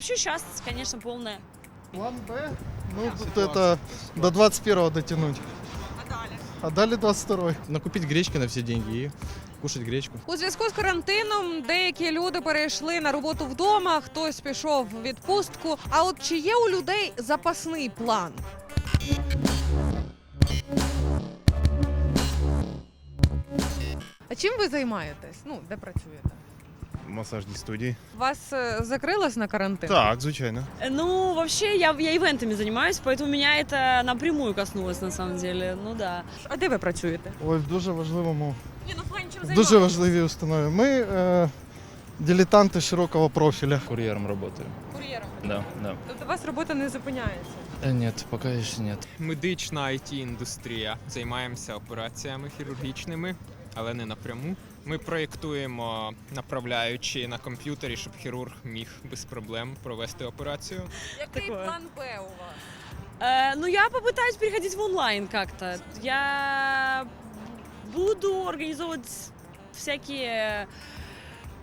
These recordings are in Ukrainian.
Вообще сейчас, конечно, полная. План Б? Ну, тут это до 21 дотянуть. А далее? А дали 22 Накупить гречки на все деньги и кушать гречку. У зв'язку з карантином деякі люди перейшли на роботу вдома, хтось пішов в відпустку. А от чи є у людей запасний план? А чим ви займаєтесь? Ну, де працюєте? Масажні студії. Вас е, закрилось на карантин? Так, звичайно. Э, Ну, вообще, я, я ивентами занимаюсь, поэтому меня это напрямую коснулось, на самом деле. Ну да. А де ви працюєте? Ой, в дуже важливому, Не, ну в плане чем в дуже важливій установі. Ми е, дилетанти широкого профіля. Курьером работаю. Кур'єром. Да, да. Тобто у вас робота не зупиняється? Э, Нет, пока еще нет. Медична it індустрія. Займаємося операціями хірургічними, але не напряму. Ми проєктуємо направляючи на комп'ютері, щоб хірург міг без проблем провести операцію. Який Такое. план Б у вас? Э, ну, я попытаюсь переходить в онлайн как-то. Я буду организовывать всякие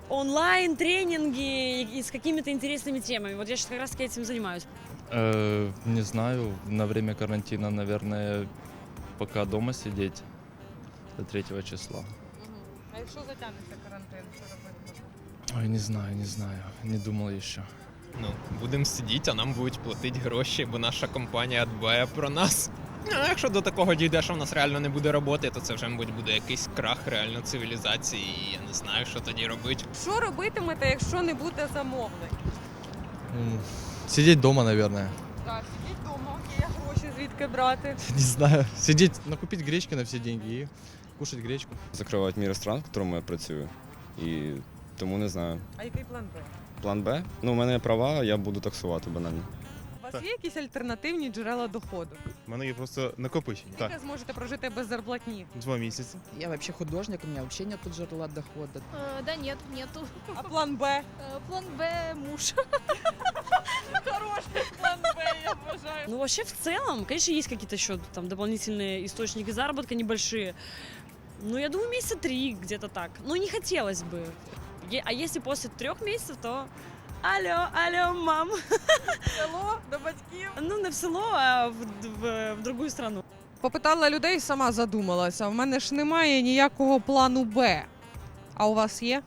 онлайн тренинги и с какими-то интересными темами. Вот я сейчас как раз таки этим занимаюсь. Э, не знаю, на время карантина, наверное, пока дома сидеть до третьего числа. А якщо затягнеться карантин, що робити? Ой, не знаю, не знаю. Не думал еще. Ну, будемо сидіти, а нам будуть платити гроші, бо наша компанія дбає про нас. Ну, а якщо до такого дійде, що в нас реально не буде роботи, то це вже, мабуть, буде якийсь крах реально цивілізації, і я не знаю, що тоді робити. Що робитимете, якщо не буде замовлень? М, Сидеть дома, наверное. Так, сидіть вдома, окей, а гроші звідки брати? Не знаю. Сидеть, накупить гречки на все деньги и кушать гречку. закривають мій ресторан, в якому я працюю. І тому не знаю. А який план Б? План Б. Ну, у мене є права, я буду таксувати банально. У вас Так. є якісь альтернативні джерела доходу? У мене є просто накопичення. Як Так, ви зможете прожити без зарплатні? два місяці. Я вообще художник, у меня вообще нет жерла дохода. Э, Да нет, нету. А план Б? Э, План Б муж. Хороший план Б, я вважаю. Ну, вообще, в целом, конечно, есть какие-то еще там дополнительные источники заработка небольшие. Ну, я думаю, месяца три где-то так. Ну, не хотелось бы. Е- А если после трех месяцев, то алло, алло, мам. Село до батьків. Ну, не в село, а в, в, в другую страну. Попитала людей, сама задумалася. У мене ж немає ніякого плану Б. А у вас є?